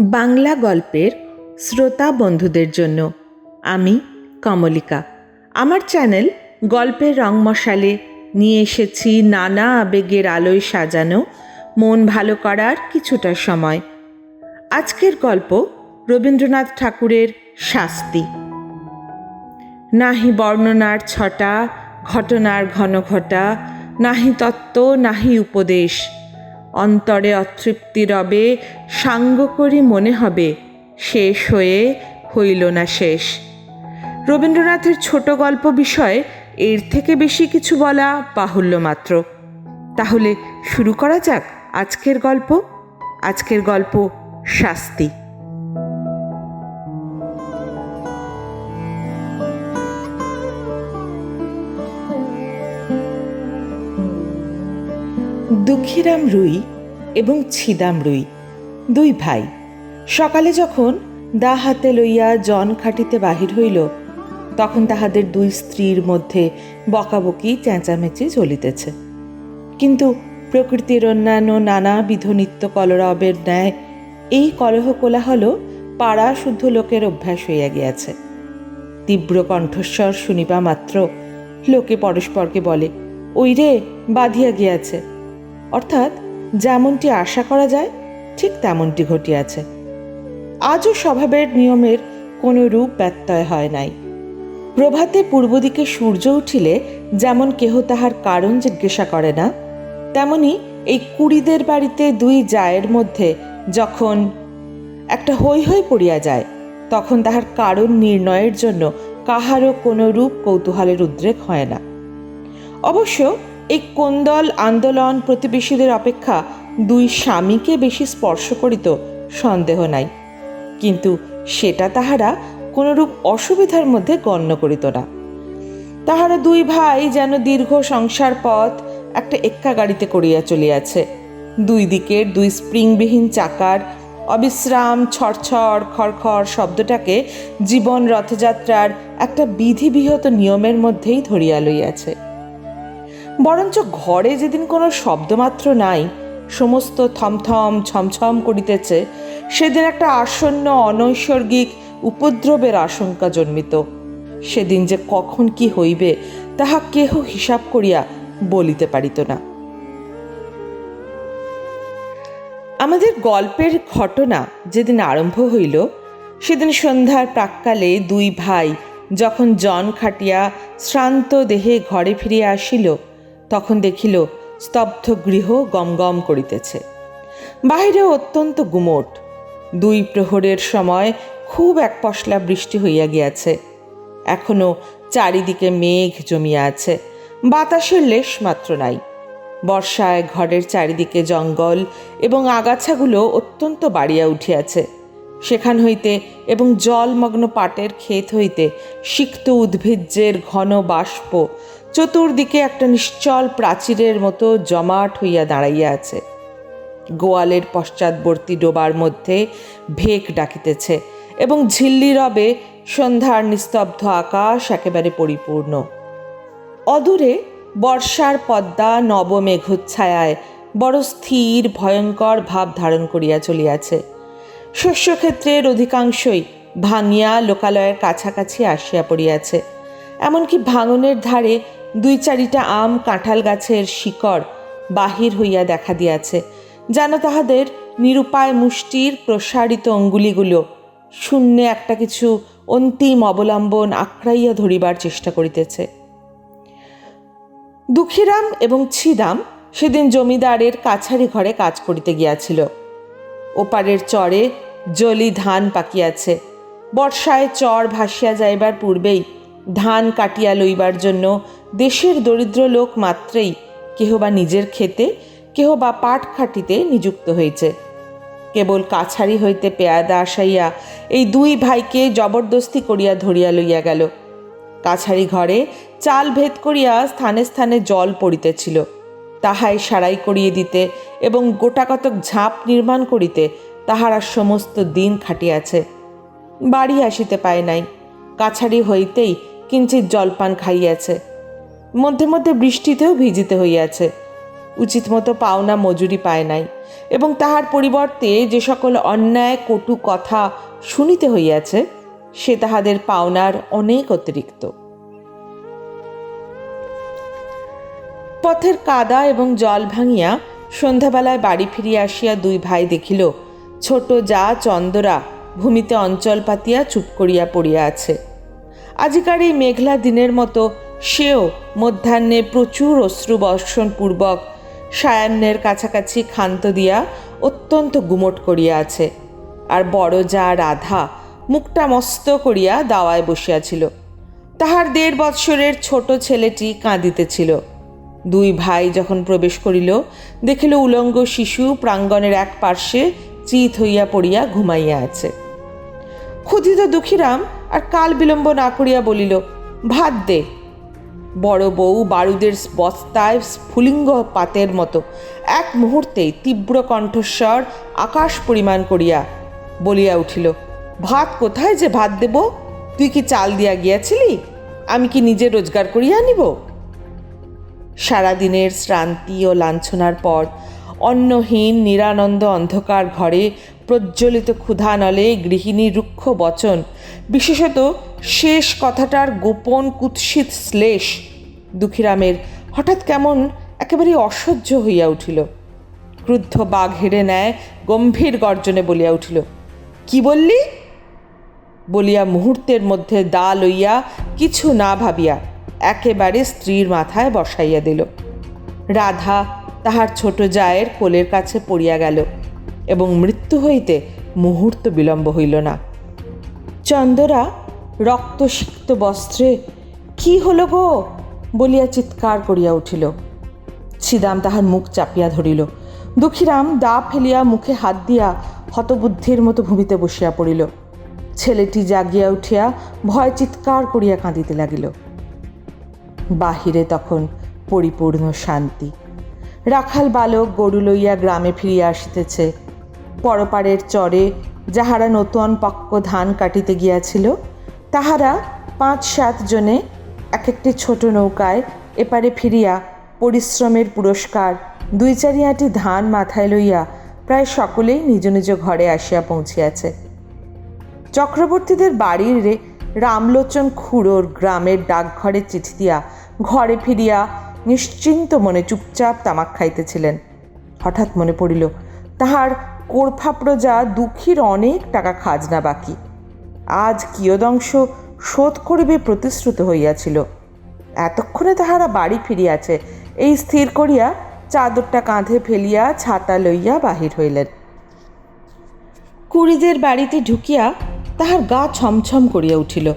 বাংলা গল্পের শ্রোতা বন্ধুদের জন্য। আমি কমলিকা। আমার চ্যানেল গল্পের রং মশালে নিয়ে এসেছি নানা আবেগের আলোয় সাজানো, মন ভালো করার কিছুটা সময়। আজকের গল্প রবীন্দ্রনাথ ঠাকুরের শাস্তি। নাহি বর্ণনার ছটা, ঘটনার ঘন ঘটা নাহি তত্ত্ব, নাহি উপদেশ। অন্তরে অতৃপ্তি রবে, সাঙ্গ করি মনে হবে, শেষ হয়ে হইল না শেষ। রবীন্দ্রনাথের ছোট গল্প বিষয়ে, এর থেকে বেশি কিছু বলা বাহুল্য মাত্র। তাহলে শুরু করা যাক আজকের গল্প। আজকের গল্প শাস্তি। দুঃখীরাম রুই এবং ছিদাম রুই, দুই ভাই। সকালে যখন দা হাতে লইয়া জন খাটিতে বাহির হইল, তখন তাহাদের দুই স্ত্রীর মধ্যে বকাবকি, চেঁচামেচি চলিতেছে। কিন্তু প্রকৃতির অন্যান্য নানাবিধ নিত্য কলরবের ন্যায় এই কলহ কোলাহল পাড়া শুদ্ধ লোকের অভ্যাস হইয়া গিয়াছে। তীব্র কণ্ঠস্বর শুনিবা মাত্র লোকে পরস্পরকে বলে, ওই রে, বাঁধিয়া গিয়াছে। অর্থাৎ যেমনটি আশা করা যায়, ঠিক তেমনটি ঘটিয়াছে। আজও স্বভাবের নিয়মের কোনো রূপ ব্যত্যয় হয় নাই। প্রভাতে পূর্ব দিকে সূর্য উঠিলে যেমন কেহ তাহার কারণ জিজ্ঞাসা করে না, তেমনি এই কুড়িদের বাড়িতে দুই জায়ের মধ্যে যখন একটা হৈ হৈ পড়িয়া যায়, তখন তাহার কারণ নির্ণয়ের জন্য কাহারও কোনো রূপ কৌতূহলের উদ্রেক হয় না। অবশ্য এই কোন্দল আন্দোলন প্রতিবেশীদের অপেক্ষা দুই স্বামীকে বেশি স্পর্শ করিত সন্দেহ নাই। কিন্তু সেটা তাহারা কোনরূপ অসুবিধার মধ্যে গণ্য করিত না। তাহারা দুই ভাই যেন দীর্ঘ সংসার পথ একটা এক্কা গাড়িতে করিয়া চলিয়াছে। দুই দিকের দুই স্প্রিংবিহীন চাকার অবিশ্রাম, ছড়ছড়, খড়খড় শব্দটাকে জীবন রথযাত্রার একটা বিধিবিহত নিয়মের মধ্যেই ধরিয়া লইয়াছে। বরঞ্চ ঘরে যেদিন কোনো শব্দমাত্র নাই, সমস্ত থমথম, ছমছম করিতেছে, সেদিন একটা আসন্ন অনৈসর্গিক উপদ্রবের আশঙ্কা জন্মিত। সেদিন যে কখন কি হইবে, তাহা কেহ হিসাব করিয়া বলিতে পারিত না। আমাদের গল্পের ঘটনা যেদিন আরম্ভ হইল, সেদিন সন্ধ্যার প্রাককালে দুই ভাই যখন জন খাটিয়া শ্রান্ত দেহে ঘরে ফিরিয়া আসিল তখন দেখিল স্তব্ধ গৃহ গমগম করিতেছে। বাহিরে অত্যন্ত গুমোট। দুই প্রহরের সময় খুব এক পশলা বৃষ্টি হইয়া গিয়াছে। এখনও চারিদিকে মেঘ জমিয়া আছে। বাতাসের লেশ মাত্র নাই। বর্ষায় ঘরের চারিদিকে জঙ্গল এবং আগাছাগুলো অত্যন্ত বাড়িয়া উঠিয়াছে। সেখান হইতে এবং জলমগ্ন পাটের ক্ষেত হইতে সিক্ত উদ্ভিজ্জের ঘন বাষ্প চতুর্দিকে একটা নিশ্চল প্রাচীরের মতো জমাট হইয়া দাঁড়াইয়া আছে। গোয়ালের পশ্চাৎবর্তী ডোবার মধ্যে ভেক ডাকিতেছে এবং ঝিল্লি রবে সন্ধ্যার নিস্তব্ধ আকাশ একেবারে পরিপূর্ণ। অদূরে বর্ষার পদ্মা নব নবমেঘোচ্ছায়ায় বড় স্থির, ভয়ঙ্কর ভাব ধারণ করিয়া চলিয়াছে। শস্যক্ষেত্রের অধিকাংশই ভাঙিয়া লোকালয়ের কাছাকাছি আসিয়া পড়িয়াছে। এমনকি ভাঙনের ধারে দুই চারিটা আম কাঁঠাল গাছের শিকড় বাহির হইয়া দেখা দিয়াছে। যেন তাহাদের নিরুপায় মুষ্টির প্রসারিত অঙ্গুলিগুলো শূন্যে একটা কিছু অন্তিম অবলম্বন আঁকড়াইয়া ধরিবার চেষ্টা করিতেছে। দুঃখীরাম এবং ছিদাম সেদিন জমিদারের কাছারি ঘরে কাজ করিতে গিয়াছিল। ওপারের চরে জলি ধান পাকিয়াছে। বর্ষায় চর ভাসিয়া যাইবার পূর্বেই ধান কাটিয়া লইবার জন্য দেশের দরিদ্র লোক মাত্রেই কেহ বা নিজের খেতে কেহ বা পাট খাটিতে নিযুক্ত হয়েছে কেবল কাছারি হইতে পেয়াদা আসাইয়া এই দুই ভাইকে জবরদস্তি করিয়া ধরিয়া লইয়া গেল। কাছারি ঘরে চাল ভেদ করিয়া স্থানে স্থানে জল পড়িতেছিল। তাহাই সারাই করিয়ে দিতে এবং গোটাকতক ঝাঁপ নির্মাণ করিতে তাহারা সমস্ত দিন খাটিয়াছে। বাড়ি আসিতে পায় নাই। কাছারি হইতেই কিঞ্চিত জলপান খাইয়াছে। মধ্যে মধ্যে বৃষ্টিতেও ভিজিতে হইয়াছে। উচিত মতো পাওনা মজুরি পায় নাই এবং তাহার পরিবর্তে যে সকল অন্যায় কটু কথা শুনিতে হইয়াছে, সে তাহাদের পাওনার অনেক অতিরিক্ত। পথের কাদা এবং জল ভাঙিয়া সন্ধ্যাবেলায় বাড়ি ফিরিয়া আসিয়া দুই ভাই দেখিল, ছোট যা চন্দরা, ভূমিতে অঞ্চল পাতিয়া চুপ করিয়া পড়িয়া আছে। আজিকার এই মেঘলা দিনের মতো সেও মধ্যাহ্নে প্রচুর অশ্রু বর্ষণপূর্বক সায়ান্নের কাছাকাছি ক্ষান্ত দিয়া অত্যন্ত গুমট করিয়া আছে। আর বড় যা রাধা মুখটা মস্ত করিয়া দাওয়ায় বসিয়াছিল। তাহার দেড় বৎসরের ছোট ছেলেটি কাঁদিতেছিল। দুই ভাই যখন প্রবেশ করিল, দেখিল উলঙ্গ শিশু প্রাঙ্গণের এক পার্শ্বে চিত হইয়া পড়িয়া ঘুমাইয়া আছে। ক্ষুধিত দুঃখীরাম আর কাল বিলম্ব না করিয়া বলিল, ভাত দে। বড় বউ বারুদের বস্তায় স্ফুলিঙ্গ পাতের মতো এক মুহূর্তেই তীব্র কণ্ঠস্বর আকাশ পরিমাণ করিয়া বলিয়া উঠিল, ভাত কোথায় যে ভাত দেব? তুই কি চাল দিয়া গিয়াছিলি? আমি কি নিজে রোজগার করিয়া আনিব? সারাদিনের শ্রান্তি ও লাঞ্ছনার পর অন্নহীন নিরানন্দ অন্ধকার ঘরে প্রজ্বলিত ক্ষুধা নলে গৃহিণীর রুক্ষ বচন। বিশেষত শেষ কথাটার গোপন কুৎসিত শ্লেষ। দুঃখীরামের হঠাৎ কেমন একেবারে অসহ্য হইয়া উঠিল। ক্রুদ্ধ বাঘ হেরে নেয় গম্ভীর গর্জনে বলিয়া উঠিল, কি বললি? বলিয়া মুহূর্তের মধ্যে দা লইয়া কিছু না ভাবিয়া একেবারে স্ত্রীর মাথায় বসাইয়া দিল। রাধা তাহার ছোট জায়ের কোলের কাছে পড়িয়া গেল। এবং মৃত্যু হইতে মুহূর্ত বিলম্ব হইল না। চন্দরা রক্তসিক্ত বস্ত্রে, কি হলো গো? বলিয়া চিৎকার করিয়া উঠিল। ছিদাম তাহার মুখ চাপিয়া ধরিল। দুঃখীরাম দা ফেলিয়া মুখে হাত দিয়া হতবুদ্ধির মতো ভূমিতে বসিয়া পড়িল। ছেলেটি জাগিয়া উঠিয়া ভয় চিৎকার করিয়া কাঁদিতে লাগিল। বাহিরে তখন পরিপূর্ণ শান্তি। রাখাল বালক গরু লইয়া গ্রামে ফিরিয়া আসিতেছে। পরপারের চরে যাহারা নতুন পক্ক ধান কাটিতে গিয়াছিল, তাহারা পাঁচ সাত জনে এক একটি ছোট নৌকায় এপারে ফিরিয়া পরিশ্রমের পুরস্কার, দুই চারি ধান মাথায় লইয়া প্রায় সকলেই নিজ নিজ ঘরে আসিয়া পৌঁছিয়াছে। চক্রবর্তীদের বাড়ির রে- রামলোচন খুড়োর গ্রামের ডাকঘরে চিঠি দিয়া ঘরে ফিরিয়া নিশ্চিন্ত মনে চুপচাপ তামাক খাইতেছিলেন। হঠাৎ মনে পড়িল, তাহার কোরফা প্রজা দুঃখীর অনেক টাকা খাজনা বাকি। আজ কিয়দংশ শোধ করিবে প্রতিশ্রুত হইয়াছিল। এতক্ষণে তাহারা বাড়ি ফিরিয়াছে। এই স্থির করিয়া চাদরটা কাঁধে ফেলিয়া ছাতা লইয়া বাহির হইলেন। কুড়িদের বাড়িতে ঢুকিয়া তাহার গা ছমছম করিয়া উঠিল।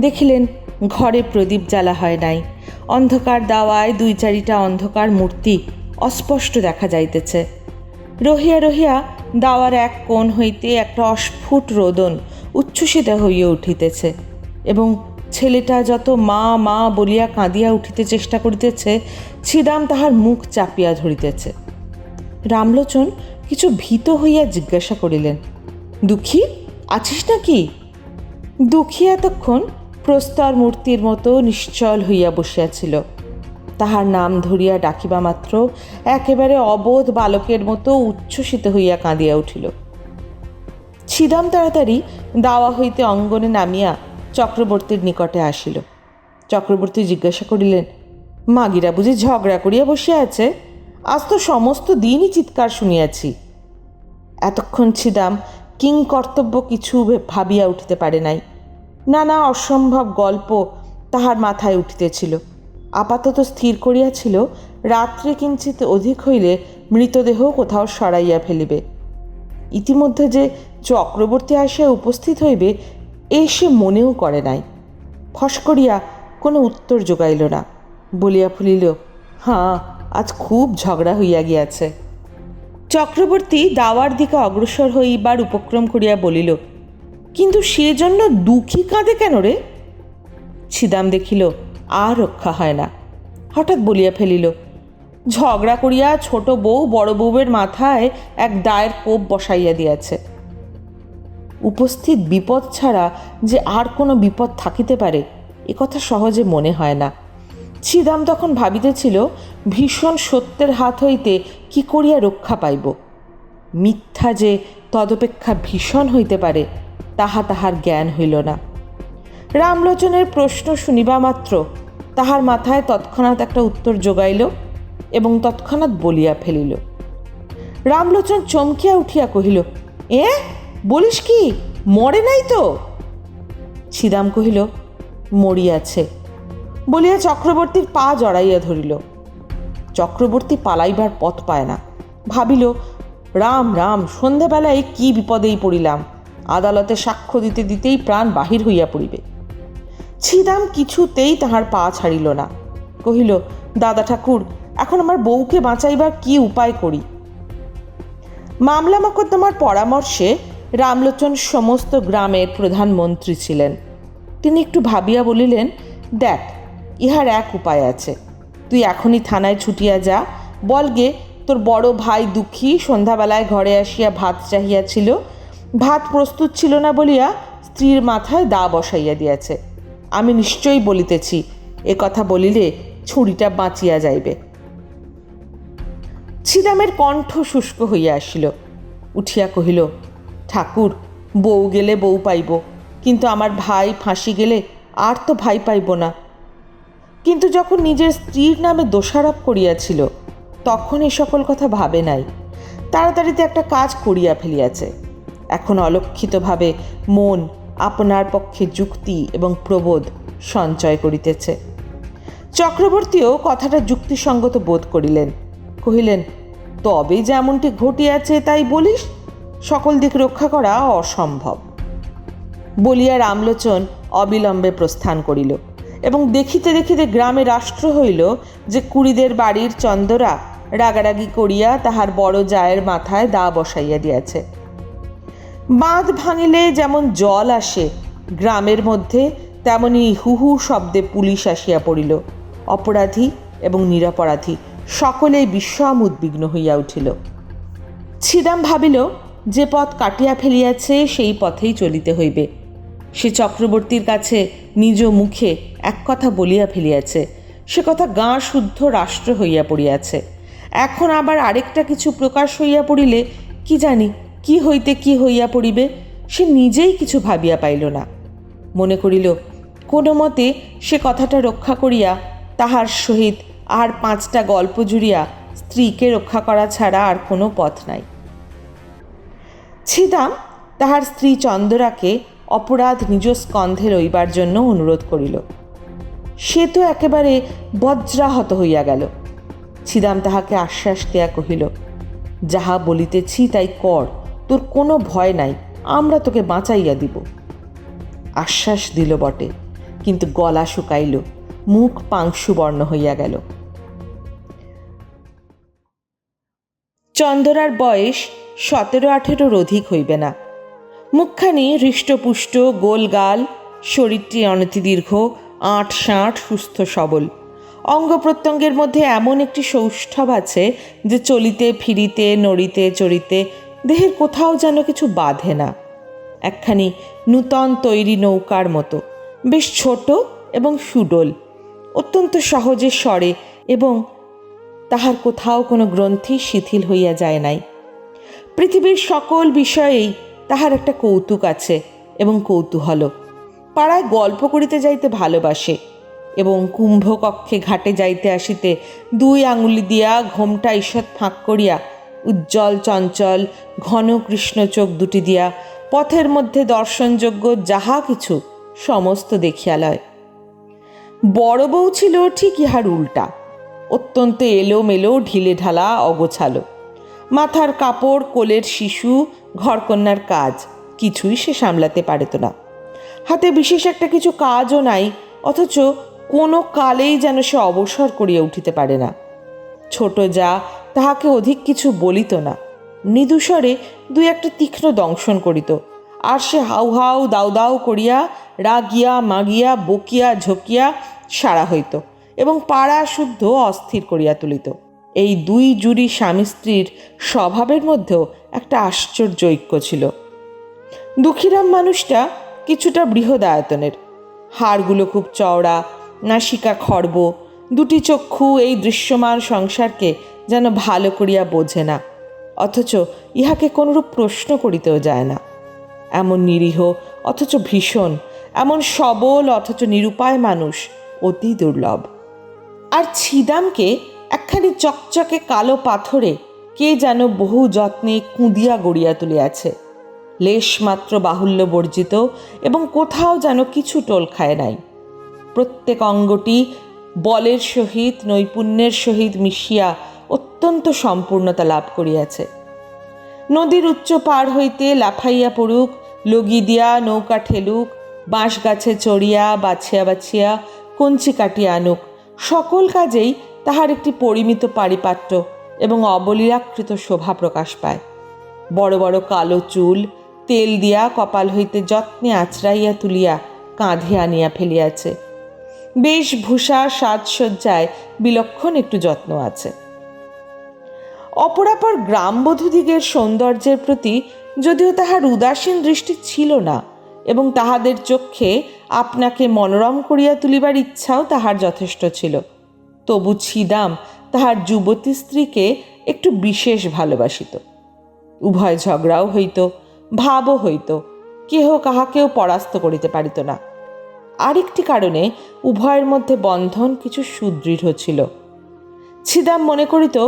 দেখিলেন, ঘরে প্রদীপ জ্বালা হয় নাই। অন্ধকার দাওয়ায় দুই চারিটা অন্ধকার মূর্তি অস্পষ্ট দেখা যাইতেছে। রহিয়া রহিয়া দাওয়ার এক কোণ হইতে একটা অস্ফুট রোদন উচ্ছ্বসিত হইয়া উঠিতেছে এবং ছেলেটা যত মা মা বলিয়া কাঁদিয়া উঠিতে চেষ্টা করিতেছে, ছিদাম তাহার মুখ চাপিয়া ধরিতেছে। রামলোচন কিছু ভীত হইয়া জিজ্ঞাসা করিলেন, দুঃখী, আছিস নাকি? দুঃখী এতক্ষণ প্রস্তর মূর্তির মতো নিশ্চল হইয়া বসিয়াছিল তাহার নাম ধরিয়া ডাকিবা মাত্র একেবারে অবোধ বালকের মতো উচ্ছ্বসিত হইয়া কাঁদিয়া উঠিল। ছিদাম তাড়াতাড়ি দাওয়া হইতে অঙ্গনে নামিয়া চক্রবর্তীর নিকটে আসিল। চক্রবর্তী জিজ্ঞাসা করিলেন, মাগিরা বুঝি ঝগড়া করিয়া বসিয়া আছে? আজ তো সমস্ত দিনই চিৎকার শুনিয়াছি। এতক্ষণ ছিদাম কিং কর্তব্য কিছু ভাবিয়া উঠিতে পারে নাই। নানা অসম্ভব গল্প তাহার মাথায় উঠিতেছিল। আপাতত স্থির করিয়াছিল, রাত্রে কিঞ্চিত অধিক হইলে মৃতদেহ কোথাও সরাইয়া ফেলিবে। ইতিমধ্যে যে চক্রবর্তী আসিয়া উপস্থিত হইবে, এ সে মনেও করে নাই। ফস করিয়া কোনো উত্তর যোগাইল না, বলিয়া ফুলিল, হাঁ, আজ খুব ঝগড়া হইয়া গিয়াছে। চক্রবর্তী দাওয়ার দিকে অগ্রসর হইবার উপক্রম করিয়া বলিল, কিন্তু সেজন্য দুঃখী কাঁদে কেন রে? ছিদাম দেখিল আর রক্ষা হয় না। হঠাৎ বলিয়া ফেলিল, ঝগড়া করিয়া ছোট বউ বড় বউয়ের মাথায় এক দায়ের কোপ বসাইয়া দিয়াছে। উপস্থিত বিপদ ছাড়া যে আর কোনো বিপদ থাকিতে পারে, এ কথা সহজে মনে হয় না। ছিদাম তখন ভাবিতেছিল, ভীষণ সত্যের হাত হইতে কি করিয়া রক্ষা পাইব? মিথ্যা যে তদপেক্ষা ভীষণ হইতে পারে, তাহা তাহার জ্ঞান হইল না। রামলোচনের প্রশ্ন শুনিবা মাত্র। তাহার মাথায় তৎক্ষণাৎ একটা উত্তর যোগাইল এবং তৎক্ষণাৎ বলিয়া ফেলিল। রামলোচন চমকিয়া উঠিয়া কহিল, এ, বলিস কি? মরে নাই তো? ছিদাম কহিল, মরিয়াছে। বলিয়া চক্রবর্তীর পা জড়াইয়া ধরিল। চক্রবর্তী পালাইবার পথ পায় না। ভাবিল, রাম রাম, সন্ধেবেলায় কি বিপদেই পড়িলাম। আদালতে সাক্ষ্য দিতে দিতেই প্রাণ বাহির হইয়া পড়িবে। ছিদাম কিছুতেই তাহার পা ছাড়িল না। কহিল, দাদা ঠাকুর, এখন আমার বউকে বাঁচাইবার কি উপায় করি? মামলা মকদ্দমার পরামর্শে রামলোচন সমস্ত গ্রামের প্রধানমন্ত্রী ছিলেন। তিনি একটু ভাবিয়া বলিলেন, দেখ, ইহার এক উপায় আছে। তুই এখনই থানায় ছুটিয়া যা। বলগে তোর বড় ভাই দুঃখী সন্ধ্যাবেলায় ঘরে আসিয়া ভাত চাহিয়াছিল। ভাত প্রস্তুত ছিল না বলিয়া স্ত্রীর মাথায় দা বসাইয়া দিয়াছে। আমি নিশ্চয়ই বলিতেছি, এ কথা বলিলে ছুরিটা বাঁচিয়া যাইবে। ছিদামের কণ্ঠ শুষ্ক হইয়া আসিল। উঠিয়া কহিল, ঠাকুর, বউ গেলে বউ পাইব, কিন্তু আমার ভাই ফাঁসি গেলে আর তো ভাই পাইব না। কিন্তু যখন নিজের স্ত্রীর নামে দোষারোপ করিয়াছিল, তখন এ সকল কথা ভাবে নাই। তাড়াতাড়িতে একটা কাজ করিয়া ফেলিয়াছে। এখন অলক্ষিতভাবে মন আপনার পক্ষে যুক্তি এবং প্রবোধ সঞ্চয় করিতেছে। চক্রবর্তীও কথাটা যুক্তিসঙ্গত বোধ করিলেন। কহিলেন, তবে যেমনটি ঘটিয়াছে তাই বলিস, সকল দিক রক্ষা করা অসম্ভব। বলিয়া রামলোচন অবিলম্বে প্রস্থান করিল এবং দেখিতে দেখিতে গ্রামে রাষ্ট্র হইল যে কুড়িদের বাড়ির চন্দরা রাগারাগি করিয়া তাহার বড় জায়ের মাথায় দা বসাইয়া দিয়াছে। বাঁধ ভাঙিলে যেমন জল আসে, গ্রামের মধ্যে তেমনি হুহু শব্দে পুলিশ আসিয়া পড়িল। অপরাধী এবং নিরপরাধী সকলেই বিস্মম উদ্বিগ্ন হইয়া উঠিল। ছিদাম ভাবিল, যে পথ কাটিয়া ফেলিয়াছে, সেই পথেই চলিতে হইবে। সে চক্রবর্তীর কাছে নিজ মুখে এক কথা বলিয়া ফেলিয়াছে, সে কথা গাঁ শুদ্ধ রাষ্ট্র হইয়া পড়িয়াছে। এখন আবার আরেকটা কিছু প্রকাশ হইয়া পড়িলে, কি জানি? কি হইতে কি হইয়া পড়িবে, সে নিজেই কিছু ভাবিয়া পাইল না। মনে করিল, কোনো মতে সে কথাটা রক্ষা করিয়া তাহার সহিত আর পাঁচটা গল্প জুড়িয়া স্ত্রীকে রক্ষা করা ছাড়া আর কোনো পথ নাই। ছিদাম তাহার স্ত্রী চন্দরাকে অপরাধ নিজ স্কন্ধে রইবার জন্য অনুরোধ করিল। সে তো একেবারে বজ্রাহত হইয়া গেল। ছিদাম তাহাকে আশ্বাস দেয়া কহিল, যাহা বলিতেছি তাই কর তোর কোনো ভয় নাই, আমরা তোকে বাঁচাইয়া দিব। আশ্বাস দিল বটে, কিন্তু গলা শুকাইল, মুখ পাংশুবর্ণ হইয়া গেল। চন্দরার বয়স সতেরো আঠেরোর অধিক হইবে না। মুখখানি হৃষ্টপুষ্ট, গোলগাল, শরীরটি অনতিদীর্ঘ, আট ষাট, সুস্থ সবল। অঙ্গ প্রত্যঙ্গের মধ্যে এমন একটি সৌষ্ঠব আছে যে চলিতে, ফিরিতে, নড়িতে, চড়িতে দেহের কোথাও যেন কিছু বাঁধে না। একখানি নূতন তৈরি নৌকার মতো, বেশ ছোট এবং সুডোল, অত্যন্ত সহজে সরে এবং তাহার কোথাও কোনো গ্রন্থি শিথিল হইয়া যায় নাই। পৃথিবীর সকল বিষয়েই তাহার একটা কৌতুক আছে এবং কৌতূহল। পাড়ায় গল্প করিতে যাইতে ভালোবাসে এবং কুম্ভকক্ষে ঘাটে যাইতে আসিতে দুই আঙুলি দিয়া ঘোমটা ঈষৎ ফাঁক করিয়া উজ্জ্বল, চঞ্চল, ঘন কৃষ্ণ চোখ দুটি দিয়া পথের মধ্যে দর্শনযোগ্য যাহা কিছু সমস্ত দেখিয়া লয় বড় বউ ছিল ঠিক ইহার উল্টা। অত্যন্ত এলোমেলো ঢিলে ঢালা অগোছালো। মাথার কাপড়, কোলের শিশু, ঘরকন্যার কাজ, কিছুই সে সামলাতে পারিত না। হাতে বিশেষ একটা কিছু কাজও নাই, অথচ কোনো কালেই যেন সে অবসর করিয়া উঠিতে পারে না। ছোট যা তাহাকে অধিক কিছু বলিত না। মৃদুস্বরে দুই একটা তীক্ষ্ণ দংশন করিত। আর সে হাউ হাউ দাউ দাউ করিয়া রাগিয়া, মাগিয়া, বকিয়া, ঝকিয়া সারা হইত এবং পাড়া শুদ্ধ অস্থির করিয়া তুলিত। এই দুই জুড়ি স্বামী স্ত্রীর স্বভাবের মধ্যেও একটা আশ্চর্য ঐক্য ছিল। দুঃখীরাম মানুষটা কিছুটা বৃহৎ আয়তনের হাড়গুলো খুব চওড়া, নাসিকা খর্ব, দুটি চক্ষু এই দৃশ্যমান সংসারকে যেন ভালো করিয়া বোঝে না, অথচ ইহাকে কোনরূপ প্রশ্ন করিতেও যায় না। এমন নিরীহ, অথচ ভীষণ, এমন সবল, অথচ নিরুপায় মানুষ অতি দুর্লভ। আর ছিদামকে একখানি চকচকে কালো পাথরে কে যেন বহু যত্নে কুঁদিয়া গড়িয়া তুলিয়াছে। লেশ মাত্র বাহুল্য বর্জিত এবং কোথাও যেন কিছু টোল খায় নাই। প্রত্যেক অঙ্গটি বলের সহিত, নৈপুণ্যের সহিত মিশিয়া অত্যন্ত সম্পূর্ণতা লাভ করিয়াছে। নদীর উচ্চ পার হইতে লাফাইয়া পড়ুক, লগি দিয়া নৌকা ঠেলুক, বাঁশ গাছে চড়িয়া, বাছিয়া বাছিয়া, কঞ্চি কাটিয়া আনুক, সকল কাজেই তাহার একটি পরিমিত পারিপাট্য এবং অবলীলাকৃত শোভা প্রকাশ পায়। বড় বড় কালো চুল, তেল দিয়া কপাল হইতে যত্নে আঁচড়াইয়া তুলিয়া কাঁধে আনিয়া ফেলিয়াছে। বেশভূষা সাজসজ্জায় বিলক্ষণ একটু যত্ন আছে। অপরাপর গ্রামবধূদিগের সৌন্দর্যের প্রতি যদিও তাহার উদাসীন দৃষ্টি ছিল না, এবং তাহাদের চক্ষে আপনাকে মনোরম করিয়া তুলিবার ইচ্ছাও তাহার যথেষ্ট ছিল। তবু ছিদাম তাহার যুবতী স্ত্রীকে একটু বিশেষ ভালোবাসিত। উভয় ঝগড়াও হইত, ভাবও হইত, কেহ কাহাকেও পরাস্ত করিতে পারিত না। আরেকটি কারণে উভয়ের মধ্যে বন্ধন কিছু সুদৃঢ় ছিল। ছিদাম মনে করিত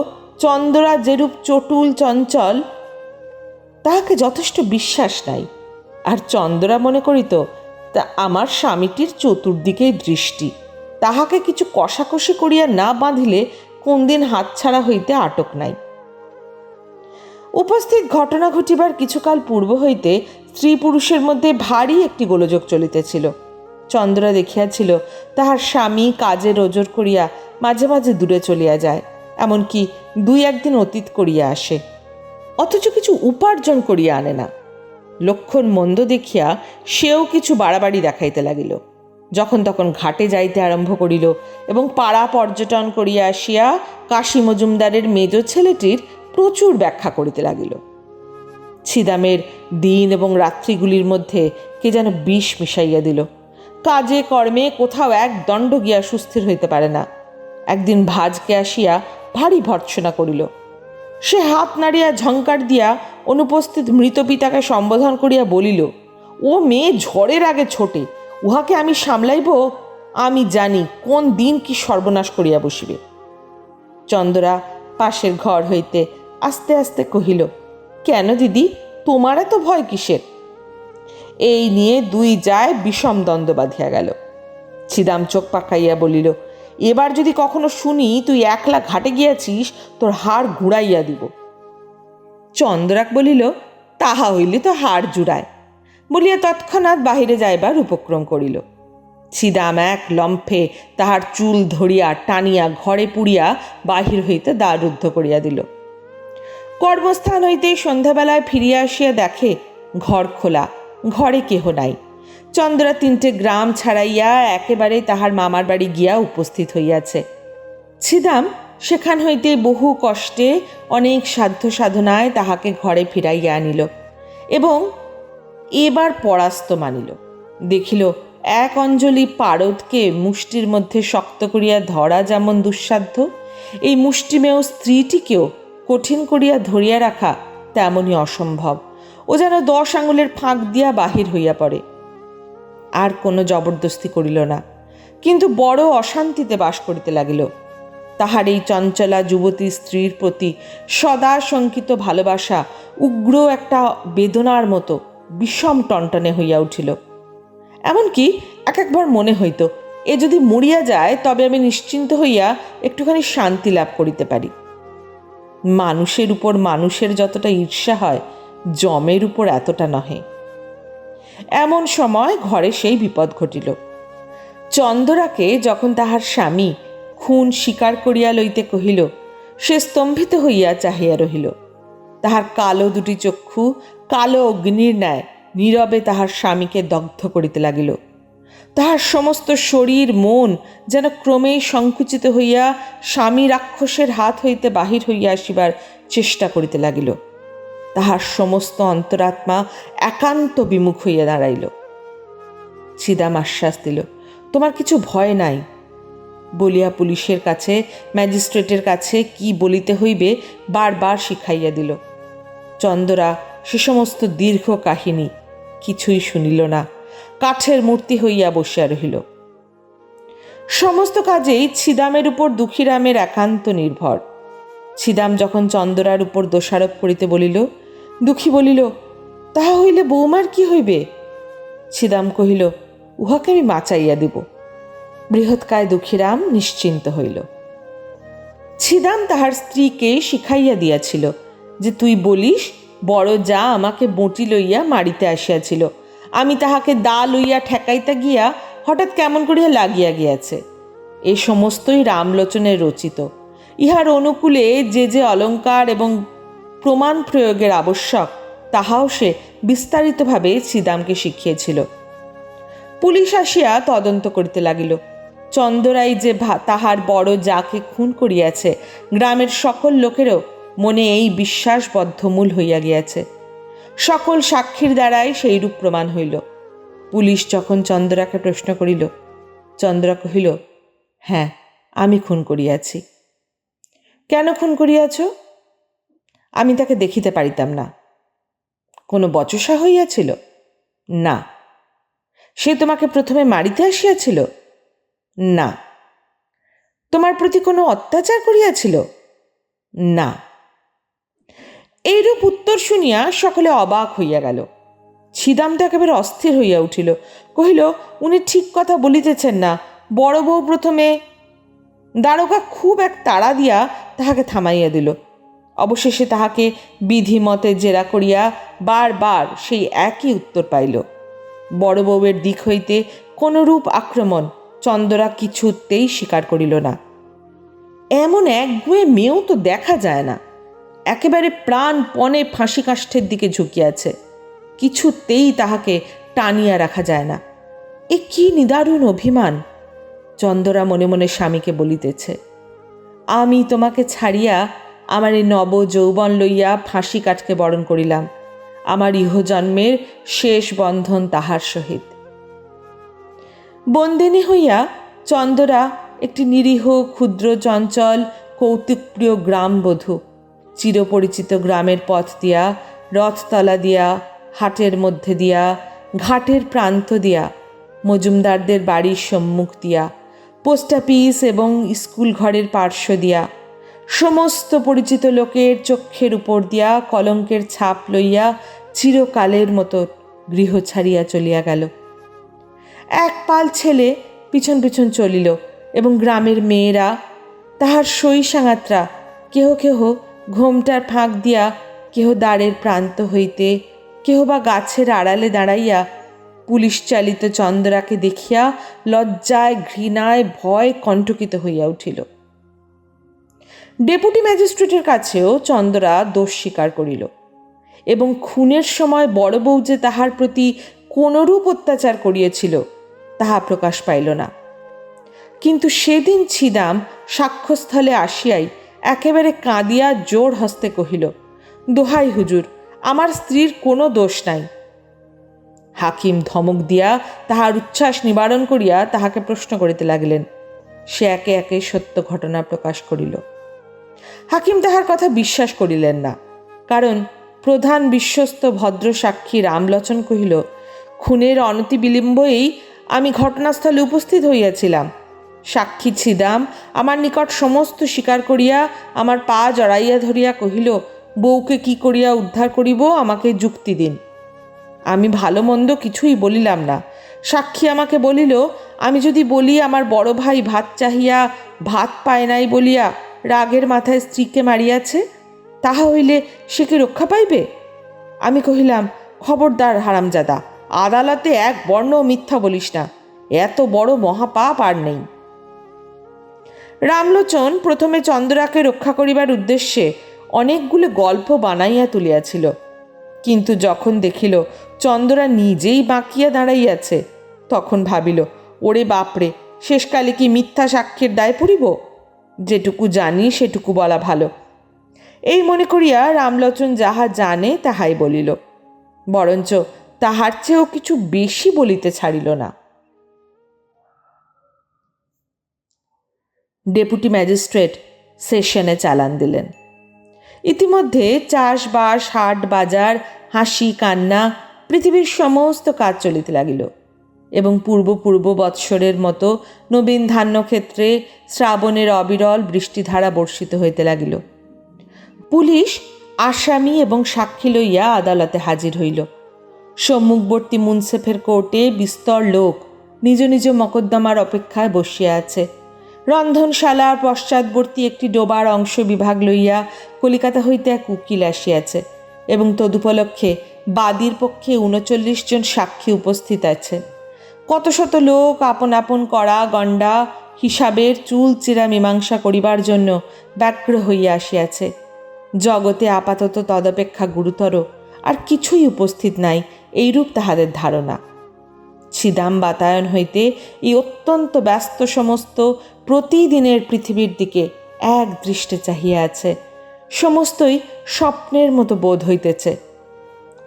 চন্দ্রা যেরূপ চটুল চঞ্চল, তাহাকে যথেষ্ট বিশ্বাস নাই। আর চন্দ্রা মনে করিত, তা আমার স্বামীটির চতুর্দিকেই দৃষ্টি। তাহাকে কিছু কষাকষি করিয়া না বাঁধিলে কোন দিন হাতছাড়া হইতে আটক নাই। উপস্থিত ঘটনা ঘটিবার কিছুকাল পূর্ব হইতে স্ত্রী পুরুষের মধ্যে ভারী একটি গোলযোগ চলিতেছিল। চন্দ্রা দেখিয়াছিল, তাহার স্বামী কাজে রোজর করিয়া মাঝে মাঝে দূরে চলিয়া যায়। এমনকি দুই একদিন অতীত করিয়া আসে। অথচ কিছু উপার্জন করিয়া আনে না। লক্ষণ মন্দ দেখিয়া সেও কিছু বাড়াবাড়ি দেখাইতে লাগিল। যখন তখন ঘাটে যাইতে আরম্ভ করিল এবং পাড়া পর্যটন করিয়া আসিয়া কাশী মজুমদারের মেজ ছেলেটির প্রচুর ব্যাখ্যা করিতে লাগিল। ছিদামের দিন এবং রাত্রিগুলির মধ্যে কে যেন বিষ মিশাইয়া দিল। কাজে কর্মে কোথাও এক দণ্ড গিয়া সুস্থির হইতে পারে না। একদিন ভাজকে আসিয়া ভারী ভর্ৎসনা করিল। সে হাত নাড়িয়া ঝঙ্কার দিয়া অনুপস্থিত মৃত পিতাকে সম্বোধন করিয়া বলিল, ও মেয়ে ঝড়ের আগে ছোটে, উহাকে আমি সামলাইব? আমি জানি কোন দিন কি সর্বনাশ করিয়া বসিবে চন্দ্রা পাশের ঘর হইতে আস্তে আস্তে কহিল, কেন দিদি, তোমার এত ভয় কিসের? এই নিয়ে দুই যায় বিষম দ্বন্দ্ব বাঁধিয়া গেল। ছিদাম চোখ পাকাইয়া বলিল এবার যদি কখনো শুনি তুই একলা ঘাটে গিয়াছিস, তোর হাড় ঘুরাইয়া দিব। চন্দ্রাক বলিল, তাহা হইলে তো হাড় জুড়ায়। বলিয়া তৎক্ষণাৎ বাহিরে যাইবার উপক্রম করিল। ছিদাম এক লম্ফে তাহার চুল ধরিয়া টানিয়া ঘরে পুড়িয়া বাহির হইতে দ্বার রুদ্ধ করিয়া দিল। কর্মস্থান হইতেই সন্ধ্যাবেলায় ফিরিয়া আসিয়া দেখে, ঘর খোলা, ঘরে কেহ নাই। চন্দ্রা তিনটে গ্রাম ছাড়াইয়া একেবারে তাহার মামার বাড়ি গিয়া উপস্থিত হইয়াছে। ছিদাম সেখান হইতে বহু কষ্টে অনেক সাধ্য সাধনায় তাহাকে ঘরে ফিরাইয়া আনিল এবং এবার পরাস্ত মানিল। দেখিল এক অঞ্জলি পারদকে মুষ্টির মধ্যে শক্ত করিয়া ধরা যেমন দুঃসাধ্য, এই মুষ্টিমেয় স্ত্রীটিকেও কঠিন করিয়া ধরিয়া রাখা তেমনই অসম্ভব। ও যেন দশ আঙুলের ফাঁক দিয়া বাহির হইয়া পড়ে। আর কোনো জবরদস্তি করিল না। কিন্তু বড় অশান্তিতে বাস করিতে লাগিল। তাহার এই চঞ্চলা যুবতী স্ত্রীর প্রতি সদা শঙ্কিত ভালোবাসা উগ্র একটা বেদনার মতো বিষম টনটনে হইয়া উঠিল। এমনকি এক একবার মনে হইত, এ যদি মরিয়া যায়, তবে আমি নিশ্চিন্ত হইয়া একটুখানি শান্তি লাভ করিতে পারি। মানুষের উপর মানুষের যতটা ঈর্ষা হয়, জমের উপর এতটা নহে। এমন সময় ঘরে সেই বিপদ ঘটিল। চন্দরাকে যখন তাহার স্বামী খুন স্বীকার করিয়া লইতে কহিল, সে স্তম্ভিত হইয়া চাহিয়া রহিল। তাহার কালো দুটি চক্ষু, কালো অগ্নির ন্যায় নীরবে তাহার স্বামীকে দগ্ধ করিতে লাগিল। তাহার সমস্ত শরীর, মন যেন ক্রমেই সংকুচিত হইয়া স্বামী রাক্ষসের হাত হইতে বাহির হইয়া আসিবার চেষ্টা করিতে লাগিল। তাহার সমস্ত অন্তরাত্মা একান্ত বিমুখ হইয়া দাঁড়াইল। ছিদাম আশ্বাস দিল, তোমার কিছু ভয় নাই? বলিয়া পুলিশের কাছে, ম্যাজিস্ট্রেটের কাছে কি বলিতে হইবে বারবার শিখাইয়া দিল। চন্দরা সে সমস্ত দীর্ঘ কাহিনী কিছুই শুনিল না, কাঠের মূর্তি হইয়া বসিয়া রহিল। সমস্ত কাজেই ছিদামের উপর দুঃখীরামের একান্ত নির্ভর। ছিদাম যখন চন্দরার উপর দোষারোপ করিতে বলিল দুঃখী বলিল তাহা হইলে বৌমার কি হইবে? ছিদাম কহিল, উহাকে আমি মাচাইয়া দিব। বৃহৎকায় দুঃখীরাম নিশ্চিন্ত হইল। ছিদাম তাহার স্ত্রীকে শিখাইয়া দিয়াছিল যে, তুই বলিস, বড় যা আমাকে বঁটি লইয়া মারিতে আসিয়াছিল। আমি তাহাকে দা লইয়া ঠেকাইতে গিয়া হঠাৎ কেমন করিয়া লাগিয়া গিয়াছে? এ সমস্তই রামলোচনের রচিত। ইহার অনুকূলে যে যে অলঙ্কার এবং প্রমাণ প্রয়োগের আবশ্যক, তাহাও সে বিস্তারিতভাবে ছিদামকে শিখিয়েছিল। পুলিশ আসিয়া তদন্ত করিতে লাগিল। চন্দরাই যে তাহার বড় যাকে খুন করিয়াছে, গ্রামের সকল লোকেরও মনে এই বিশ্বাস বদ্ধমূল হইয়া গিয়াছে। সকল সাক্ষীর দ্বারাই সেইরূপ প্রমাণ হইল। পুলিশ যখন চন্দ্রাকে প্রশ্ন করিল, চন্দ্রা কহিল হ্যাঁ আমি খুন করিয়াছি। কেন খুন করিয়াছ? আমি তাকে দেখিতে পারিতাম না। কোনো বচসা হইয়াছিল? না। সে তোমাকে প্রথমে মারিতে আসিয়াছিল? না। তোমার প্রতি কোনো অত্যাচার করিয়াছিল? না। এইরূপ উত্তর শুনিয়া সকলে অবাক হইয়া গেল। ছিদাম তো একেবারে অস্থির হইয়া উঠিল। কহিল, উনি ঠিক কথা বলিতেছেন না। বড় বউ প্রথমে দ্বারকা খুব এক তাড়া দিয়া তাহাকে থামাইয়া দিল। অবশেষে তাহাকে বিধিমতে জেরা করিয়া বারবার সেই একই উত্তর পাইল। বড় বউয়ের দিক হইতে কোনরূপ আক্রমণ চন্দরা কিছুতেই স্বীকার করিল না। এমন একগুয়ে মেয়েও তো দেখা যায় না। একেবারে প্রাণপণে ফাঁসি কাষ্ঠের দিকে ঝুঁকিয়াছে। কিছুতেই তাহাকে টানিয়া রাখা যায় না। এ কি নিদারুণ অভিমান! চন্দরা মনে মনে স্বামীকে বলিতেছে, আমি তোমাকে ছাড়িয়া আমার এই নব যৌবন লইয়া ফাঁসি কাঠকে বরণ করিলাম। আমার ইহজন্মের শেষ বন্ধন তাহার সহিত। বন্দিনী হইয়া চন্দরা, একটি নিরীহ, ক্ষুদ্র, চঞ্চল, কৌতুকপ্রিয় গ্রামবধূ, চিরপরিচিত গ্রামের পথ দিয়া, রথতলা দিয়া, হাটের মধ্যে দিয়া, ঘাটের প্রান্ত দিয়া, মজুমদারদের বাড়ির সম্মুখ দিয়া, পোস্ট অফিস এবং স্কুল ঘরের পার্শ্ব দিয়া সমস্ত পরিচিত লোকের চক্ষের উপর দিয়া কলঙ্কের ছাপ লইয়া চিরকালের মতো গৃহ ছাড়িয়া চলিয়া গেল। এক পাল ছেলে পিছন পিছন চলিল এবং গ্রামের মেয়েরা, তাহার সই সাঙাত্রা কেহ কেহ ঘোমটার ফাঁক দিয়া কেহ দ্বারের প্রান্ত হইতে, কেহ বা গাছের আড়ালে দাঁড়াইয়া পুলিশ চালিত চন্দ্রাকে দেখিয়া লজ্জায় ঘৃণায় ভয় কণ্টকিত হইয়া উঠিল। ডেপুটি ম্যাজিস্ট্রেটের কাছেও চন্দ্রা দোষ স্বীকার করিল এবং খুনের সময় বড় বউ যে তাহার প্রতি কোনরূপ অত্যাচার করিয়েছিল, তাহা প্রকাশ পাইল না। কিন্তু সেদিন ছিদাম সাক্ষ্যস্থলে আসিয়াই একেবারে কাঁদিয়া জোর হস্তে কহিল, দোহাই হুজুর, আমার স্ত্রীর কোনো দোষ নাই হাকিম ধমক দিয়া তাহার উচ্ছ্বাস নিবারণ করিয়া তাহাকে প্রশ্ন করিতে লাগিলেন। সে একে একে সত্য ঘটনা প্রকাশ করিল। হাকিম তাহার কথা বিশ্বাস করিলেন না, কারণ প্রধান বিশ্বস্ত ভদ্র সাক্ষী রামলোচন কহিল, খুনের অনতি বিলম্বেই আমি ঘটনাস্থলে উপস্থিত হইয়াছিলাম। সাক্ষী ছিদাম, আমার নিকট সমস্ত স্বীকার করিয়া আমার পা জড়াইয়া ধরিয়া কহিল, বউকে কি করিয়া উদ্ধার করিব, আমাকে যুক্তি দিন। আমি ভালো মন্দ কিছুই বলিলাম না। সাক্ষী আমাকে বলিল, আমি যদি বলি, আমার বড় ভাই ভাত চাহিয়া ভাত পায় নাই বলিয়া রাগের মাথায় স্ত্রীকে মারিয়াছে, তাহা হইলে সে কি রক্ষা পাইবে? আমি কহিলাম, খবরদার হারামজাদা, আদালতে এক বর্ণ মিথ্যা বলিস না, এত বড় মহাপাপ আর নেই। রামলোচন প্রথমে চন্দ্রাকে রক্ষা করিবার উদ্দেশ্যে অনেকগুলো গল্প বানাইয়া তুলিয়াছিল, কিন্তু যখন দেখিল চন্দ্রা নিজেই বাঁকিয়া দাঁড়াইয়াছে, তখন ভাবিল, ওরে বাপরে, শেষকালে কি মিথ্যা সাক্ষ্যের দায় পড়িব? যেটুকু জানি সেটুকু বলা ভালো। এই মনে করিয়া রামলোচন যাহা জানে তাহাই বলিল। বরঞ্চ তাহার চেয়েও কিছু বেশি বলিতে ছাড়িল না। ডেপুটি ম্যাজিস্ট্রেট সেশনে চালান দিলেন। ইতিমধ্যে চাষবাস, হাট বাজার, হাসি, কান্না, পৃথিবীর সমস্ত কাজ চলিতে লাগিল। এবং পূর্ব পূর্ব বৎসরের মতো নবীন ধান্যক্ষেত্রে শ্রাবণের অবিরল বৃষ্টিধারা বর্ষিত হইতে লাগিল। পুলিশ আসামি এবং সাক্ষী লইয়া আদালতে হাজির হইল। সম্মুখবর্তী মুন্সেফের কোর্টে বিস্তর লোক নিজ নিজ মকদ্দমার অপেক্ষায় বসিয়া আছে। রন্ধনশালার পশ্চাৎবর্তী একটি ডোবার অংশ বিভাগ লইয়া কলিকাতা হইতে এক উকিল আসিয়াছে এবং তদুপলক্ষে বাদীর পক্ষে উনচল্লিশ জন সাক্ষী উপস্থিত আছে। কত শত লোক আপন আপন করা গণ্ডা হিসাবের চুল চিরা মীমাংসা করিবার জন্য ব্যগ্র হইয়া আসিয়াছে। জগতে আপাতত তদপেক্ষা গুরুতর, আর কিছুই উপস্থিত নাই, এইরূপ তাহাদের ধারণা। ছিদাম বাতায়ন হইতে এই অত্যন্ত ব্যস্ত সমস্ত প্রতিদিনের পৃথিবীর দিকে এক দৃষ্টে চাহিয়া আছে। সমস্তই স্বপ্নের মতো বোধ হইতেছে।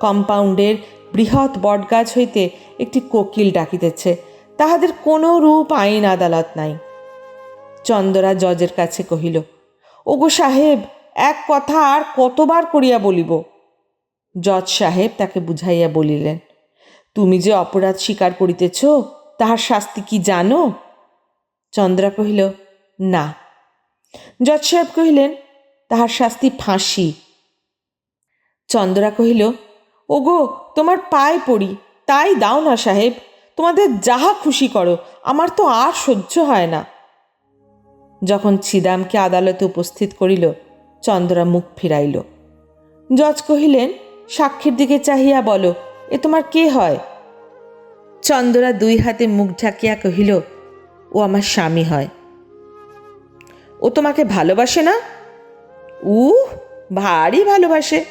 কম্পাউন্ডের বৃহৎ বটগাছ হইতে একটি কোকিল ডাকিতেছে। তাহাদের কোনো রূপ আইন আদালত নাই। চন্দরা জজের কাছে কহিল, ওগো সাহেব, এক কথা আর কতবার করিয়া বলিব? জজ সাহেব তাকে বুঝাইয়া বলিলেন, তুমি যে অপরাধ স্বীকার করিতেছ, তাহার শাস্তি কি জানো? চন্দ্রা কহিল, না। জজ সাহেব কহিলেন, তাহার শাস্তি ফাঁসি। চন্দ্রা কহিল ওগো, তোমার পায়ে পড়ি। তাই দাও না সাহেব। তোমাদের যাহা খুশি করো, আমার তো আর সহ্য হয় না। যখন ছিদামকে আদালতে উপস্থিত করিল, চন্দ্রা মুখ ফিরাইল। জজ কহিলেন, সাক্ষীর দিকে চাহিয়া বলো, এ তোমার কে হয়? চন্দ্রা দুই হাতে মুখ ঢাকিয়া কহিল, ও আমার স্বামী হয়। ও তোমাকে ভালোবাসে না? উ ভারী ভালোবাসে।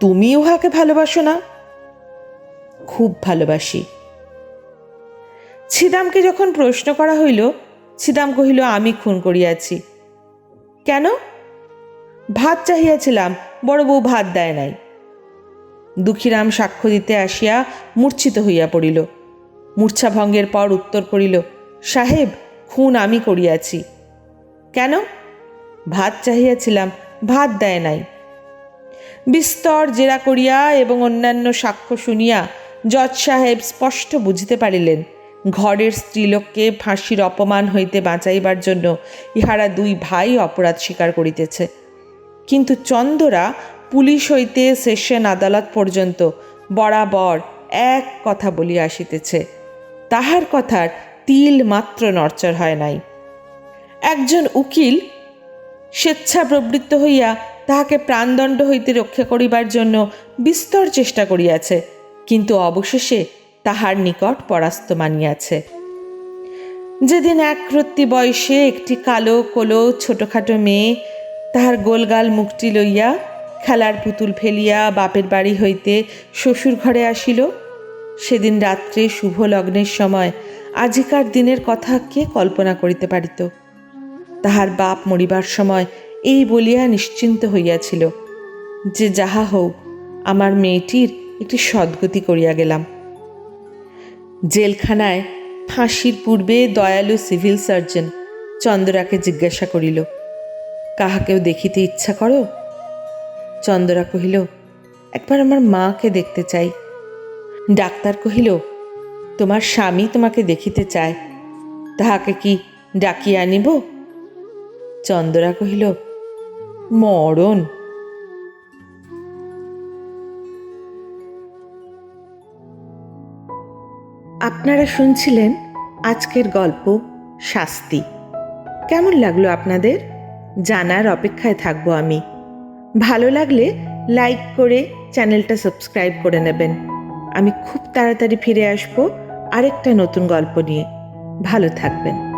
তুমি উহাকে ভালোবাসো না? খুব ভালোবাসি। ছিদামকে যখন প্রশ্ন করা হইল, ছিদাম কহিল, আমি খুন করিয়াছি। কেন? ভাত চাহিয়াছিলাম, বড় বউ ভাত দেয় নাই। দুঃখীরাম সাক্ষ্য দিতে আসিয়া মূর্ছিত হইয়া পড়িল। মূর্ছাভঙ্গের পর উত্তর করিল, সাহেব, খুন আমি করিয়াছি। কেন? ভাত চাহিয়াছিলাম, ভাত দেয় নাই। বিস্তর জেরা করিয়া এবং অন্যান্য সাক্ষ্য শুনিয়া জজ সাহেব স্পষ্ট বুঝিতে পারিলেন, ঘরের স্ত্রীলোককে ফাঁসির অপমান হইতে বাঁচাইবার জন্য ইহারা দুই ভাই অপরাধ স্বীকার করিতেছে। কিন্তু চন্দরা পুলিশ হইতে সেশন আদালত পর্যন্ত বরাবর এক কথা বলিয়া আসিতেছে, তাহার কথার তিল মাত্র নড়চড় হয় নাই। একজন উকিল স্বেচ্ছা প্রবৃত্ত হইয়া তাহাকে প্রাণদণ্ড হইতে রক্ষা করিবার জন্য বিস্তর চেষ্টা করিয়াছে, কিন্তু অবশেষে তাহার নিকট পরাস্ত মানিয়াছে। যেদিন একরত্তি বয়সে একটি কালো কোলো ছোটোখাটো মেয়ে তাহার গোলগাল মুখটি লইয়া খেলার পুতুল ফেলিয়া বাপের বাড়ি হইতে শ্বশুর ঘরে আসিল, সেদিন রাত্রে শুভ লগ্নের সময় আজিকার দিনের কথা কে কল্পনা করিতে পারিত? তাহার বাপ মরিবার সময় এই বলিয়া নিশ্চিন্ত হইয়াছিল যে যাহা হোক আমার মেয়েটির একটি সদ্গতি করিয়া গেলাম। জেলখানায় ফাঁসির পূর্বে দয়ালু সিভিল সার্জন চন্দ্রাকে জিজ্ঞাসা করিল, কাহাকেও দেখিতে ইচ্ছা করো? চন্দরা কহিল, একবার আমার মাকে দেখতে চাই। ডাক্তার কহিল, তোমার স্বামী তোমাকে দেখিতে চায়। তাহাকে কি ডাকিয়ে আনিব? চন্দরা কহিল, মরণ? আপনারা শুনছিলেন আজকের গল্প শাস্তি। কেমন লাগল আপনাদের? জানার অপেক্ষায় থাকব আমি। ভালো লাগলে লাইক করে চ্যানেলটা সাবস্ক্রাইব করে নেবেন। আমি খুব তাড়াতাড়ি ফিরে আসব আরেকটা নতুন গল্প নিয়ে। ভালো থাকবেন।